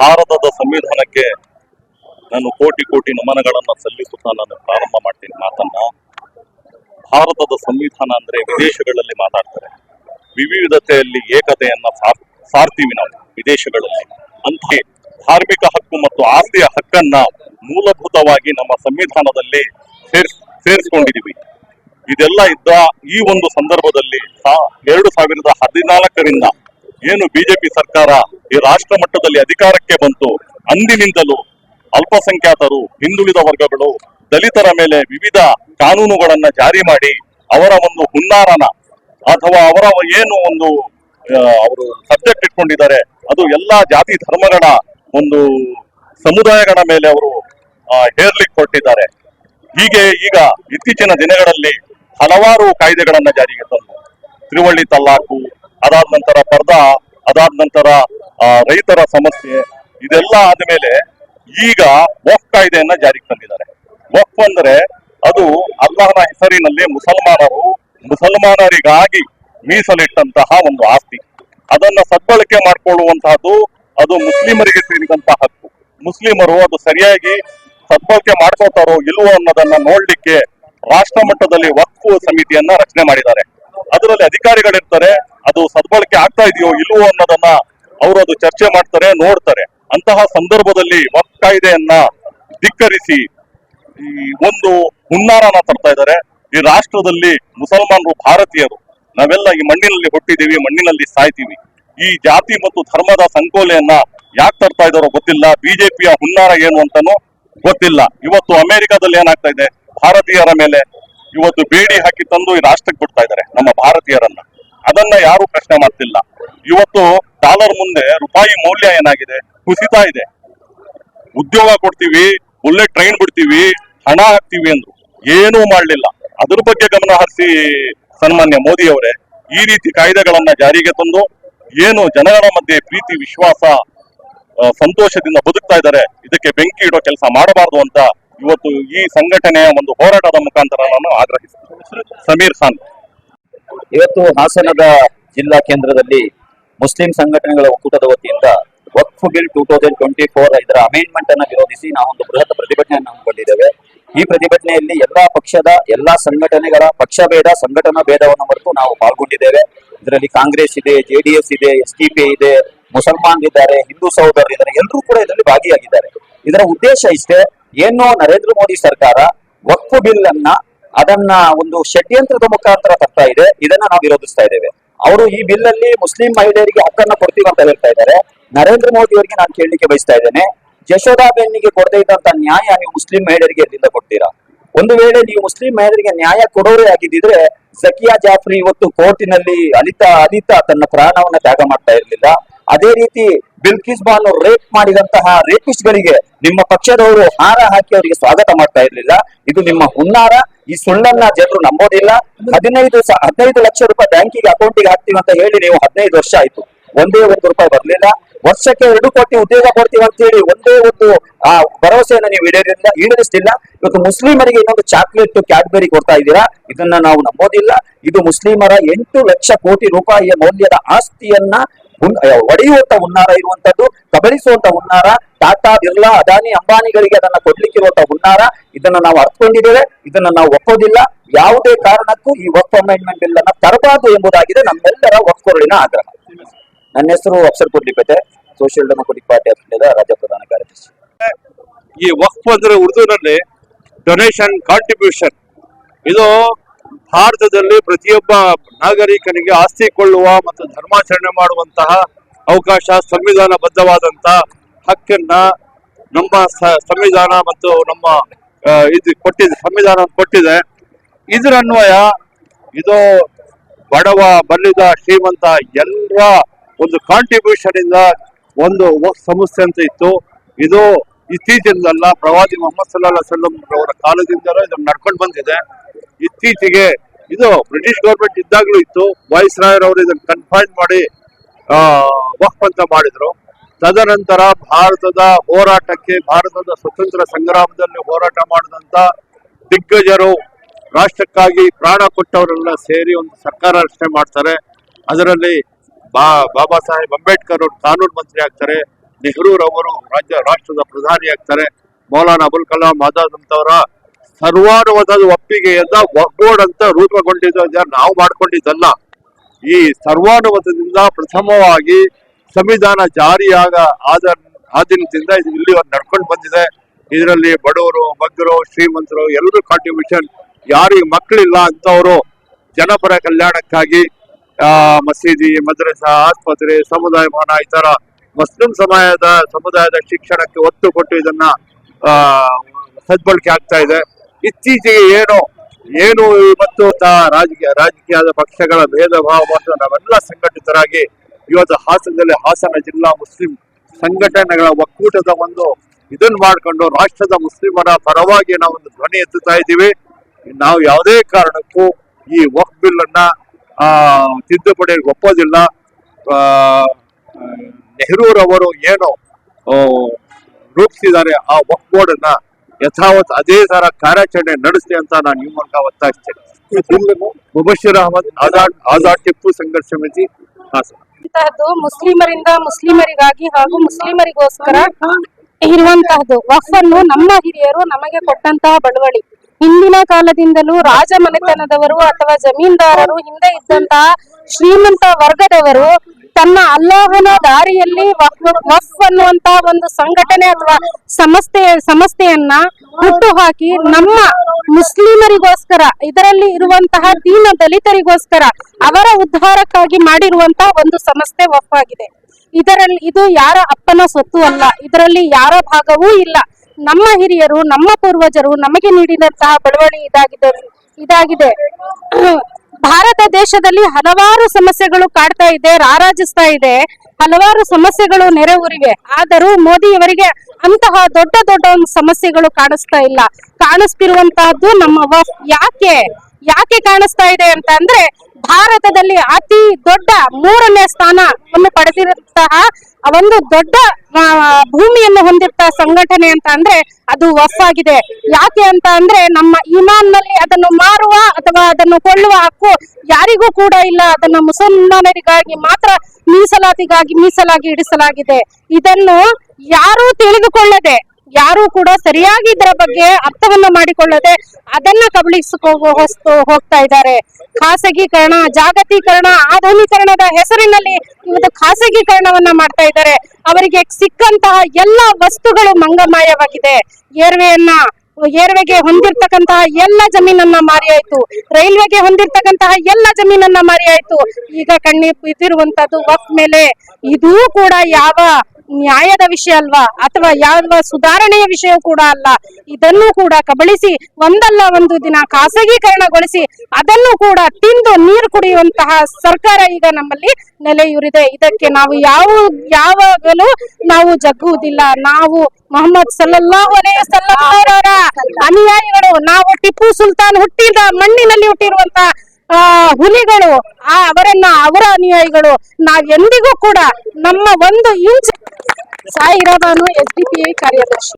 ಭಾರತದ ಸಂವಿಧಾನಕ್ಕೆ ನಾನು ಕೋಟಿ ಕೋಟಿ ನಮನಗಳನ್ನು ಸಲ್ಲಿಸುತ್ತಾ ನಾನು ಪ್ರಾರಂಭ ಮಾಡ್ತೀನಿ ಮಾತನ್ನ. ಭಾರತದ ಸಂವಿಧಾನ ಅಂದ್ರೆ ವಿದೇಶಗಳಲ್ಲಿ ಮಾತಾಡ್ತಾರೆ. ವಿವಿಧತೆಯಲ್ಲಿ ಏಕತೆಯನ್ನ ಸಾರ್- ಸಾರ್ತೀವಿ ನಾವು ವಿದೇಶಗಳಲ್ಲಿ. ಅಂತೆ ಧಾರ್ಮಿಕ ಹಕ್ಕು ಮತ್ತು ಆಸ್ತಿಯ ಹಕ್ಕನ್ನ ಮೂಲಭೂತವಾಗಿ ನಮ್ಮ ಸಂವಿಧಾನದಲ್ಲಿ ಸೇರ್ಸ್ ಇದೆಲ್ಲ ಇದ್ದ ಈ ಒಂದು ಸಂದರ್ಭದಲ್ಲಿ ಎರಡು ಸಾವಿರದ ಹದಿನಾಲ್ಕರಿಂದ ಏನು ಬಿಜೆಪಿ ಸರ್ಕಾರ ಈ ರಾಷ್ಟ್ರ ಮಟ್ಟದಲ್ಲಿ ಅಧಿಕಾರಕ್ಕೆ ಬಂತು ಅಂದಿನಿಂದಲೂ ಅಲ್ಪಸಂಖ್ಯಾತರು, ಹಿಂದುಳಿದ ವರ್ಗಗಳು, ದಲಿತರ ಮೇಲೆ ವಿವಿಧ ಕಾನೂನುಗಳನ್ನ ಜಾರಿ ಮಾಡಿ ಅವರ ಒಂದು ಹುನ್ನಾರನ ಅಥವಾ ಅವರ ಏನು ಒಂದು ಅವರು ಸಬ್ಜೆಕ್ಟ್ ಇಟ್ಕೊಂಡಿದ್ದಾರೆ, ಅದು ಎಲ್ಲಾ ಜಾತಿ ಧರ್ಮಗಳ ಒಂದು ಸಮುದಾಯಗಳ ಮೇಲೆ ಅವರು ಹೇರ್ಲಿಕ್ಕೆ ಕೊಟ್ಟಿದ್ದಾರೆ. ಹೀಗೆ ಈಗ ಇತ್ತೀಚಿನ ದಿನಗಳಲ್ಲಿ ಹಲವಾರು ಕಾಯ್ದೆಗಳನ್ನ ಜಾರಿಗೆ ತಂದು, ತ್ರಿವಳ್ಳಿ, ತಲ್ಲಾಕು ಅದಾದ ನಂತರ ಪರ್ದಾ ಅದಾದ ನಂತರ ರೈತರ ಸಮಸ್ಯೆ, ಇದೆಲ್ಲ ಆದಮೇಲೆ ಈಗ ವಫ್ ಕಾಯ್ದೆಯನ್ನ ಜಾರಿಗೆ ತಂದಿದ್ದಾರೆ. ವಫ್ ಅಂದ್ರೆ ಅದು ಅಲ್ಲಾಹನ ಹೆಸರಿನಲ್ಲಿ ಮುಸಲ್ಮಾನರು ಮುಸಲ್ಮಾನರಿಗಾಗಿ ಮೀಸಲಿಟ್ಟಂತಹ ಒಂದು ಆಸ್ತಿ. ಅದನ್ನ ಸದ್ಬಳಕೆ ಮಾಡಿಕೊಳ್ಳುವಂತಹದ್ದು ಅದು ಮುಸ್ಲಿಮರಿಗೆ ಸೇರಿದಂತಹ ಹಕ್ಕು. ಮುಸ್ಲಿಮರು ಅದು ಸರಿಯಾಗಿ ಸದ್ಬಳಕೆ ಮಾಡ್ಕೋತಾರೋ ಇಲ್ವೋ ಅನ್ನೋದನ್ನ ನೋಡ್ಲಿಕ್ಕೆ ರಾಷ್ಟ್ರ ಮಟ್ಟದಲ್ಲಿ ವಕ್ಫ್ ಸಮಿತಿಯನ್ನ ರಚನೆ ಮಾಡಿದ್ದಾರೆ. ಅದರಲ್ಲಿ ಅಧಿಕಾರಿಗಳಿರ್ತಾರೆ ಅದು ಸದ್ಬಳಕೆ ಆಗ್ತಾ ಇದೆಯೋ ಇಲ್ವೋ ಅನ್ನೋದನ್ನ ಅವರು ಅದು ಚರ್ಚೆ ಮಾಡ್ತಾರೆ, ನೋಡ್ತಾರೆ. ಅಂತಹ ಸಂದರ್ಭದಲ್ಲಿ ವಕ್ ಕಾಯ್ದೆಯನ್ನ ಧಿಕ್ಕರಿಸಿ ಈ ಒಂದು ಹುನ್ನಾರನ ತರ್ತಾ ಇದ್ದಾರೆ. ಈ ರಾಷ್ಟ್ರದಲ್ಲಿ ಮುಸಲ್ಮಾನರು ಭಾರತೀಯರು, ನಾವೆಲ್ಲ ಈ ಮಣ್ಣಿನಲ್ಲಿ ಹುಟ್ಟಿದೀವಿ ಮಣ್ಣಿನಲ್ಲಿ ಸಾಯ್ತೀವಿ. ಈ ಜಾತಿ ಮತ್ತು ಧರ್ಮದ ಸಂಕೋಲೆಯನ್ನ ಯಾಕೆ ತರ್ತಾ ಇದಾರೋ ಗೊತ್ತಿಲ್ಲ. ಬಿಜೆಪಿಯ ಹುನ್ನಾರ ಏನು ಅಂತಾನೂ ಗೊತ್ತಿಲ್ಲ. ಇವತ್ತು ಅಮೆರಿಕದಲ್ಲಿ ಏನಾಗ್ತಾ ಇದೆ? ಭಾರತೀಯರ ಮೇಲೆ ಇವತ್ತು ಬೇಡಿ ಹಾಕಿ ತಂದು ಈ ರಾಷ್ಟ್ರಕ್ಕೆ ಬಿಡ್ತಾ ಇದ್ದಾರೆ ನಮ್ಮ ಭಾರತೀಯರನ್ನ. ಅದನ್ನ ಯಾರು ಪ್ರಶ್ನೆ ಮಾಡ್ತಿಲ್ಲ. ಇವತ್ತು ಡಾಲರ್ ಮುಂದೆ ರೂಪಾಯಿ ಮೌಲ್ಯ ಏನಾಗಿದೆ? ಕುಸಿತಾ ಇದೆ. ಉದ್ಯೋಗ ಕೊಡ್ತೀವಿ, ಒಳ್ಳೆ ಟ್ರೈನ್ ಬಿಡ್ತೀವಿ, ಹಣ ಹಾಕ್ತೀವಿ ಅಂದ್ರು. ಏನೂ ಮಾಡ್ಲಿಲ್ಲ. ಅದ್ರ ಬಗ್ಗೆ ಗಮನ ಹರಿಸಿ ಸನ್ಮಾನ್ಯ ಮೋದಿ ಅವರೇ, ಈ ರೀತಿ ಕಾಯ್ದೆಗಳನ್ನ ಜಾರಿಗೆ ತಂದು ಏನು ಜನಗಳ ಮಧ್ಯೆ ಪ್ರೀತಿ, ವಿಶ್ವಾಸ ಸಂತೋಷದಿಂದ ಬದುಕ್ತಾ ಇದ್ದಾರೆ, ಇದಕ್ಕೆ ಬೆಂಕಿ ಇಡೋ ಕೆಲಸ ಮಾಡಬಾರದು ಅಂತ ಇವತ್ತು ಈ ಸಂಘಟನೆಯ ಒಂದು ಹೋರಾಟದ ಮುಖಾಂತರ ನಾನು ಆಗ್ರಹಿಸ್ತೀನಿ. ಸಮೀರ್ ಖಾನ್. ಇವತ್ತು ಹಾಸನದ ಜಿಲ್ಲಾ ಕೇಂದ್ರದಲ್ಲಿ ಮುಸ್ಲಿಂ ಸಂಘಟನೆಗಳ ಒಕ್ಕೂಟದ ವತಿಯಿಂದ Waqf bill two thousand twenty four ಇದರ ಅಮೆಂಡ್ಮೆಂಟ್ ಅನ್ನು ವಿರೋಧಿಸಿ ನಾವೊಂದು ಬೃಹತ್ ಪ್ರತಿಭಟನೆಯನ್ನು ಹಮ್ಮಿಕೊಂಡಿದ್ದೇವೆ. ಈ ಪ್ರತಿಭಟನೆಯಲ್ಲಿ ಎಲ್ಲಾ ಪಕ್ಷದ, ಎಲ್ಲಾ ಸಂಘಟನೆಗಳ ಪಕ್ಷ ಭೇದ ಸಂಘಟನಾ ಭೇದವನ್ನು ಮರೆತು ನಾವು ಪಾಲ್ಗೊಂಡಿದ್ದೇವೆ. ಇದರಲ್ಲಿ ಕಾಂಗ್ರೆಸ್ ಇದೆ ಜೆಡಿಎಸ್ ಇದೆ, ಎಸ್ ಇದೆ, ಮುಸಲ್ಮಾನ್ ಇದ್ದಾರೆ, ಹಿಂದೂ ಸಹೋದರರು ಇದ್ದಾರೆ, ಎಲ್ಲರೂ ಕೂಡ ಇದರಲ್ಲಿ ಭಾಗಿಯಾಗಿದ್ದಾರೆ. ಇದರ ಉದ್ದೇಶ ಇಷ್ಟೇ, ಏನು ನರೇಂದ್ರ ಮೋದಿ ಸರ್ಕಾರ ವಕ್ಫ್ ಬಿಲ್ ಅನ್ನ ಅದನ್ನ ಒಂದು ಷಡ್ಯಂತ್ರದ ಮುಖಾಂತರ ತರ್ತಾ ಇದೆ. ಇದನ್ನ ನಾವು ವಿರೋಧಿಸ್ತಾ ಇದ್ದೇವೆ. ಅವರು ಈ ಬಿಲ್ ಅಲ್ಲಿ ಮುಸ್ಲಿಂ ಮಹಿಳೆಯರಿಗೆ ಹಕ್ಕನ್ನ ಕೊಡ್ತೀವಿ ಅಂತ ಹೇಳ್ತಾ ಇದ್ದಾರೆ. ನರೇಂದ್ರ ಮೋದಿ ಅವರಿಗೆ ನಾನು ಕೇಳಲಿಕ್ಕೆ ಬಯಸ್ತಾ ಇದ್ದೇನೆ. ಯಶೋಧಾಬೆನ್ನಿಗೆ ಕೊಡದೇ ಇದ್ದಂತ ನ್ಯಾಯ ನೀವು ಮುಸ್ಲಿಂ ಮಹಿಳೆಯರಿಗೆ ಎಲ್ಲಿಂದ ಕೊಡ್ತೀರಾ? ಒಂದು ವೇಳೆ ನೀವು ಮುಸ್ಲಿಂ ಮಹಿಳೆಯರಿಗೆ ನ್ಯಾಯ ಕೊಡೋರೇ ಆಗಿದ್ದಿದ್ರೆ ಜಕಿಯಾ ಜಾಫ್ರಿ ಇವತ್ತು ಕೋರ್ಟಿನಲ್ಲಿ ಅಲಿತಾ ಅಲಿತಾ ತನ್ನ ಪ್ರಾಣವನ್ನ ತ್ಯಾಗ ಮಾಡ್ತಾ ಇರಲಿಲ್ಲ. ಅದೇ ರೀತಿ ಬಿಲ್ಕಿಸ್ ಬಾನು ರೇಪ್ ಮಾಡಿದಂತಹ ರೇಪಿಸ್ಟ್ ಗಳಿಗೆ ನಿಮ್ಮ ಪಕ್ಷದವರು ಹಾರ ಹಾಕಿ ಅವರಿಗೆ ಸ್ವಾಗತ ಮಾಡ್ತಾ ಇರಲಿಲ್ಲ. ಇದು ನಿಮ್ಮ ಹುನ್ನಾರ. ಈ ಸುಳ್ಳನ್ನ ಜನರು ನಂಬೋದಿಲ್ಲ. ಹದಿನೈದು ಹದಿನೈದು ಲಕ್ಷ ರೂಪಾಯಿ ಬ್ಯಾಂಕಿಗೆ ಅಕೌಂಟಿಗೆ ಹಾಕ್ತೀವಿ ಅಂತ ಹೇಳಿ ನೀವು ಹದಿನೈದು ವರ್ಷ ಆಯ್ತು. ಒಂದೇ ಒಂದು ರೂಪಾಯಿ ಬರ್ಲಿಲ್ಲ. ವರ್ಷಕ್ಕೆ ಎರಡು ಕೋಟಿ ಉದ್ಯೋಗ ಕೊಡ್ತೀವಿ ಅಂತ ಹೇಳಿ ಒಂದೇ ಒಂದು, ಆ, ಭರವಸೆಯನ್ನು ನೀವು ಈಡೇರಿಲ್ಲ ಈಡೇರಿಸ್ತಿಲ್ಲ. ಇವತ್ತು ಮುಸ್ಲಿಮರಿಗೆ ಇನ್ನೊಂದು ಚಾಕ್ಲೇಟ್ ಕ್ಯಾಡ್ಬೆರಿ ಕೊಡ್ತಾ ಇದ್ದೀರಾ? ಇದನ್ನ ನಾವು ನಂಬೋದಿಲ್ಲ. ಇದು ಮುಸ್ಲಿಮರ ಎಂಟು ಲಕ್ಷ ಕೋಟಿ ರೂಪಾಯಿಯ ಮೌಲ್ಯದ ಆಸ್ತಿಯನ್ನ ಒಡೆಯುವಂತ ಹುನ್ನಾರ ಇರುವಂತದ್ದು ಕಬಳಿಸುವಂತ ಹುನ್ನಾರ, ಟಾಟಾ, ಬಿರ್ಲಾ, ಅದಾನಿ, ಅಂಬಾನಿಗಳಿಗೆ ಅದನ್ನ ಕೊಡ್ಲಿಕ್ಕಿರುವಂತ ಹುನ್ನಾರ. ಇದನ್ನ ನಾವು ಅರ್ಥಕೊಂಡಿದ್ದೇವೆ ಇದನ್ನ ನಾವು ಒಪ್ಪೋದಿಲ್ಲ. ಯಾವುದೇ ಕಾರಣಕ್ಕೂ ಈ ವಕ್ ಅಮೆಂಡ್ಮೆಂಟ್ ಬಿಲ್ ಅನ್ನ ತರಬಾರದು ಎಂಬುದಾಗಿದೆ ನಮ್ಮೆಲ್ಲರ ಒಕ್ಕೊರಳಿನ ಆಗ್ರಹ. ನನ್ನ ಹೆಸರು Afsar Kodlipete Social Democratic Party of ಇಂಡಿಯಾದ ರಾಜ್ಯ ಪ್ರಧಾನ ಕಾರ್ಯದರ್ಶಿ. ಈ ವಕ್ಫ್ ಅಂದ್ರೆ ಉರ್ದುನಲ್ಲಿ ಡೊನೇಷನ್ ಕಾಂಟ್ರಿಬ್ಯೂಷನ್ ಇದು ಭಾರತದಲ್ಲಿ ಪ್ರತಿಯೊಬ್ಬ ನಾಗರಿಕನಿಗೆ ಆಸ್ತಿ ಕೊಳ್ಳುವ ಮತ್ತು ಧರ್ಮಾಚರಣೆ ಮಾಡುವಂತಹ ಅವಕಾಶ ಸಂವಿಧಾನ ಸಂವಿಧಾನಬದ್ಧವಾದಂತ ಹಕ್ಕನ್ನ ನಮ್ಮ ಸಂವಿಧಾನ ಮತ್ತು ನಮ್ಮ ಇದು ಕೊಟ್ಟಿದೆ, ಸಂವಿಧಾನ ಕೊಟ್ಟಿದೆ. ಇದರ ಅನ್ವಯ ಇದು ಬಡವ, ಬಲ್ಲಿದ, ಶ್ರೀಮಂತ ಎಲ್ಲರ ಒಂದು ಕಾಂಟ್ರಿಬ್ಯೂಷನ್ ಇಂದ ಒಂದು ಸಂಸ್ಥೆ ಅಂತ ಇತ್ತು. ಇದು ಇತ್ತೀಚಿನದಲ್ಲ, ಪ್ರವಾದಿ ಮೊಹಮ್ಮದ್ ಸಲ್ಲಾ ಸಲ್ಲಂ ಅವರ ಕಾಲದಿಂದಲೂ ಇದನ್ನು ನಡ್ಕೊಂಡು ಬಂದಿದೆ. ಇತ್ತೀಚೆಗೆ ಇದು ಬ್ರಿಟಿಷ್ ಗೌರ್ಮೆಂಟ್ ಇದ್ದಾಗಲೂ ಇತ್ತು. ವಾಯ್ಸ್ ರಾಯರ್ ಅವರು ಇದನ್ನು ಕನ್ಫೈನ್ ಮಾಡಿ ವಕ್ಫ್ ಅಂತ ಮಾಡಿದ್ರು. ತದನಂತರ ಭಾರತದ ಹೋರಾಟಕ್ಕೆ, ಭಾರತದ ಸ್ವತಂತ್ರ ಸಂಗ್ರಾಮದಲ್ಲಿ ಹೋರಾಟ ಮಾಡಿದಂತ ದಿಗ್ಗಜರು ರಾಷ್ಟ್ರಕ್ಕಾಗಿ ಪ್ರಾಣ ಕೊಟ್ಟವರೆಲ್ಲ ಸೇರಿ ಒಂದು ಸರ್ಕಾರ ರಚನೆ ಮಾಡ್ತಾರೆ. ಅದರಲ್ಲಿ ಬಾ, ಬಾಬಾ ಸಾಹೇಬ್ ಅಂಬೇಡ್ಕರ್ ಅವರು ಕಾನೂನು ಮಂತ್ರಿ ಆಗ್ತಾರೆ. ನೆಹರೂರವರು ರಾಜ್ಯ, ರಾಷ್ಟ್ರದ ಪ್ರಧಾನಿ ಆಗ್ತಾರೆ. ಮೌಲಾನಾ ಅಬುಲ್ ಕಲಾಂ ಆಜಾದ್ ಅಂತವರ ಸರ್ವಾನುಮತದ ಒಪ್ಪಿಗೆಯಿಂದ ಬೋರ್ಡ್ ಅಂತ ರೂಪುಗೊಂಡಿದ್ದು ನಾವು ಮಾಡ್ಕೊಂಡಿದ್ದಲ್ಲ. ಈ ಸರ್ವಾನುಮತದಿಂದ ಪ್ರಥಮವಾಗಿ ಸಂವಿಧಾನ ಜಾರಿಯಾಗ ಆದ ಆದಿನದಿಂದ ಇಲ್ಲಿ ನಡ್ಕೊಂಡು ಬಂದಿದೆ. ಇದರಲ್ಲಿ ಬಡವರು ಬಗ್ಗರು ಶ್ರೀಮಂತರು ಎಲ್ಲರೂ ಕಾಂಟ್ರಿಬ್ಯೂಷನ್ ಯಾರಿಗೆ ಮಕ್ಕಳಿಲ್ಲ ಅಂತವರು ಜನಪರ ಕಲ್ಯಾಣಕ್ಕಾಗಿ ಮಸೀದಿ, ಮದ್ರಸಾ, ಆಸ್ಪತ್ರೆ ಸಮುದಾಯ ಭವನ ಈ ತರ ಮುಸ್ಲಿಂ ಸಮಾಜದ ಸಮುದಾಯದ ಶಿಕ್ಷಣಕ್ಕೆ ಒತ್ತು ಕೊಟ್ಟು ಇದನ್ನ ಸದ್ಬಳಕೆ ಆಗ್ತಾ ಇದೆ. ಇತ್ತೀಚೆಗೆ ಏನು ಏನು ಇವತ್ತು ರಾಜಕೀಯ, ರಾಜಕೀಯದ ಪಕ್ಷಗಳ ಭೇದ ಭಾವ ಮತ್ತು ನಾವೆಲ್ಲ ಸಂಘಟಿತರಾಗಿ ಇವತ್ತು ಹಾಸನದಲ್ಲಿ ಹಾಸನ ಜಿಲ್ಲಾ ಮುಸ್ಲಿಂ ಸಂಘಟನೆಗಳ ಒಕ್ಕೂಟದ ಒಂದು ಇದನ್ನ ಮಾಡ್ಕೊಂಡು ರಾಷ್ಟ್ರದ ಮುಸ್ಲಿಮರ ಪರವಾಗಿ ನಾವು ಒಂದು ಧ್ವನಿ ಎತ್ತುತ್ತಾ ಇದ್ದೀವಿ. ನಾವು ಯಾವುದೇ ಕಾರಣಕ್ಕೂ ಈ ವಕ್ ಬಿಲ್ ಅನ್ನ ಆ ತಿದ್ದುಪಡಿ ಒಪ್ಪೋದಿಲ್ಲ. ನೆಹರೂರವರು ಏನು ರೂಪಿಸಿದ್ದಾರೆ ಆ ವಕ್ ಬೋರ್ಡ್ ಅನ್ನ ಯಥಾವತ್ ಅದೇ ತರ ಕಾರ್ಯಾಚರಣೆ ನಡೆಸಲಿ ಅಂತ ನಾನು ನಿಮ್ಮ ಮೂಲಕ ಒತ್ತಾಯಿಸ್ತೇನೆ. ಮುಬಶಿರ್ ಅಹಮದ್ ಆಜಾದ್ ಆಜಾದ್ ಟಿಪ್ಪು ಸಂಘರ್ಷ ಸಮಿತಿ ಇಂತಹದ್ದು ಮುಸ್ಲಿಮರಿಂದ ಮುಸ್ಲಿಮರಿಗಾಗಿ ಹಾಗೂ ಮುಸ್ಲಿಮರಿಗೋಸ್ಕರ ಇರುವಂತಹದ್ದು. ವಫ್ ಅನ್ನು ನಮ್ಮ ಹಿರಿಯರು ನಮಗೆ ಕೊಟ್ಟಂತಹ ಬಳುವಳಿ. ಹಿಂದಿನ ಕಾಲದಿಂದಲೂ ರಾಜ ಮನೆತನದವರು ಅಥವಾ ಜಮೀನ್ದಾರರು ಹಿಂದೆ ಇದ್ದಂತಹ ಶ್ರೀಮಂತ ವರ್ಗದವರು ತನ್ನ ಅಲ್ಲೋಹನ ದಾರಿಯಲ್ಲಿ ವಫ್ ಅನ್ನುವಂತ ಒಂದು ಸಂಘಟನೆ ಅಥವಾ ಸಂಸ್ಥೆ ಸಂಸ್ಥೆಯನ್ನ ಹುಟ್ಟುಹಾಕಿ ನಮ್ಮ ಮುಸ್ಲಿಮರಿಗೋಸ್ಕರ, ಇದರಲ್ಲಿ ಇರುವಂತಹ ದೀನ ದಲಿತರಿಗೋಸ್ಕರ ಅವರ ಉದ್ಧಾರಕ್ಕಾಗಿ ಮಾಡಿರುವಂತಹ ಒಂದು ಸಂಸ್ಥೆ ವಫ್ ಆಗಿದೆ ಇದರಲ್ಲಿ ಇದು ಯಾರ ಅಪ್ಪನ ಸೊತ್ತು ಅಲ್ಲ. ಇದರಲ್ಲಿ ಯಾರ ಭಾಗವೂ ಇಲ್ಲ. ನಮ್ಮ ಹಿರಿಯರು, ನಮ್ಮ ಪೂರ್ವಜರು ನಮಗೆ ನೀಡಿದಂತಹ ಬಳುವಳಿ ಇದಾಗಿದೆ. ಇದಾಗಿದೆ. ಭಾರತ ದೇಶದಲ್ಲಿ ಹಲವಾರು ಸಮಸ್ಯೆಗಳು ಕಾಡ್ತಾ ಇದೆ, ರಾರಾಜಿಸ್ತಾ ಇದೆ, ಹಲವಾರು ಸಮಸ್ಯೆಗಳು ನೆರೆಯೂರಿವೆ. ಆದರೂ ಮೋದಿಯವರಿಗೆ ಅಂತಹ ದೊಡ್ಡ ದೊಡ್ಡ ಒಂದು ಸಮಸ್ಯೆಗಳು ಕಾಣಿಸ್ತಾ ಇಲ್ಲ. ಕಾಣಿಸ್ತಿರುವಂತಹದ್ದು ನಮ್ಮ ಯಾಕೆ? ಯಾಕೆ ಕಾಣಿಸ್ತಾ ಇದೆ ಅಂತ ಅಂದ್ರೆ ಭಾರತದಲ್ಲಿ ಅತಿ ದೊಡ್ಡ ಮೂರನೇ ಸ್ಥಾನವನ್ನು ಪಡೆದಿರುವಂತಹ ಒಂದು ದೊಡ್ಡ ಭೂಮಿಯನ್ನು ಹೊಂದಿರ್ತ ಸಂಘಟನೆ ಅಂತ ಅಂದ್ರೆ ಅದು ವಫ್ ಆಗಿದೆ. ಯಾಕೆ ಅಂತ ಅಂದ್ರೆ ನಮ್ಮ ಇಮಾನ್ನಲ್ಲಿ ಅದನ್ನು ಮಾರುವ ಅಥವಾ ಅದನ್ನು ಕೊಳ್ಳುವ ಹಕ್ಕು ಯಾರಿಗೂ ಕೂಡ ಇಲ್ಲ. ಅದನ್ನು ಮುಸಲ್ಮಾನರಿಗಾಗಿ ಮಾತ್ರ ಮೀಸಲಾತಿಗಾಗಿ, ಮೀಸಲಾಗಿ ಇಡಿಸಲಾಗಿದೆ. ಇದನ್ನು ಯಾರೂ ತಿಳಿದುಕೊಳ್ಳದೆ ಯಾರು ಕೂಡ ಸರಿಯಾಗಿ ಇದರ ಬಗ್ಗೆ ಅರ್ಥವನ್ನ ಮಾಡಿಕೊಳ್ಳದೆ ಅದನ್ನ ಕಬಳಿಸಿಕೋ ಹೋಗ್ತಾ ಇದ್ದಾರೆ. ಖಾಸಗೀಕರಣ, ಜಾಗತೀಕರಣ, ಆಧುನೀಕರಣದ ಹೆಸರಿನಲ್ಲಿ ಇವತ್ತು ಖಾಸಗೀಕರಣವನ್ನ ಮಾಡ್ತಾ ಇದ್ದಾರೆ. ಅವರಿಗೆ ಸಿಕ್ಕಂತಹ ಎಲ್ಲ ವಸ್ತುಗಳು ಮಂಗಮಾಯವಾಗಿದೆ. ಏರ್ವೆಯನ್ನ, ಏರ್ವೆಗೆ ಹೊಂದಿರ್ತಕ್ಕಂತಹ ಎಲ್ಲ ಜಮೀನನ್ನ ಮಾರಿ ರೈಲ್ವೆಗೆ ಹೊಂದಿರ್ತಕ್ಕಂತಹ ಎಲ್ಲ ಜಮೀನನ್ನ ಮಾರಿ ಈಗ ಕಣ್ಣಿ ಬಿದ್ದಿರುವಂತದ್ದು ವಕ್ ಮೇಲೆ. ಇದೂ ಕೂಡ ಯಾವ ನ್ಯಾಯದ ವಿಷಯ ಅಲ್ವಾ? ಅಥವಾ ಯಾವ ಸುಧಾರಣೆಯ ವಿಷಯ ಕೂಡ ಅಲ್ಲ. ಇದನ್ನು ಕೂಡ ಕಬಳಿಸಿ, ಒಂದಲ್ಲ ಒಂದು ದಿನ ಖಾಸಗೀಕರಣಗೊಳಿಸಿ, ಅದನ್ನು ಕೂಡ ತಿಂದು ನೀರು ಕುಡಿಯುವಂತಹ ಸರ್ಕಾರ ಈಗ ನಮ್ಮಲ್ಲಿ ನೆಲೆಯೂರಿದೆ. ಇದಕ್ಕೆ ನಾವು ಯಾವ, ಯಾವಾಗಲೂ ನಾವು ಜಗ್ಗುವುದಿಲ್ಲ. ನಾವು ಮೊಹಮ್ಮದ್ ವಸಲ್ಲಂ ಅವರವರ ಅನುಯಾಯಿಗಳು. ನಾವು ಟಿಪ್ಪು ಸುಲ್ತಾನ್ ಹುಟ್ಟಿದ ಮಣ್ಣಿನಲ್ಲಿ ಹುಟ್ಟಿರುವಂತಹ ಆ, ಹುಲಿಗಳು, ಆ, ಅವರನ್ನ ಅವರ ಅನುಯಾಯಿಗಳು. ನಾವೆಂದಿಗೂ ಕೂಡ ನಮ್ಮ ಒಂದು ಇಂಚ್ ಸಾಯಿರಾ ಬಾನು ಎಸ್ ಕಾರ್ಯದರ್ಶಿ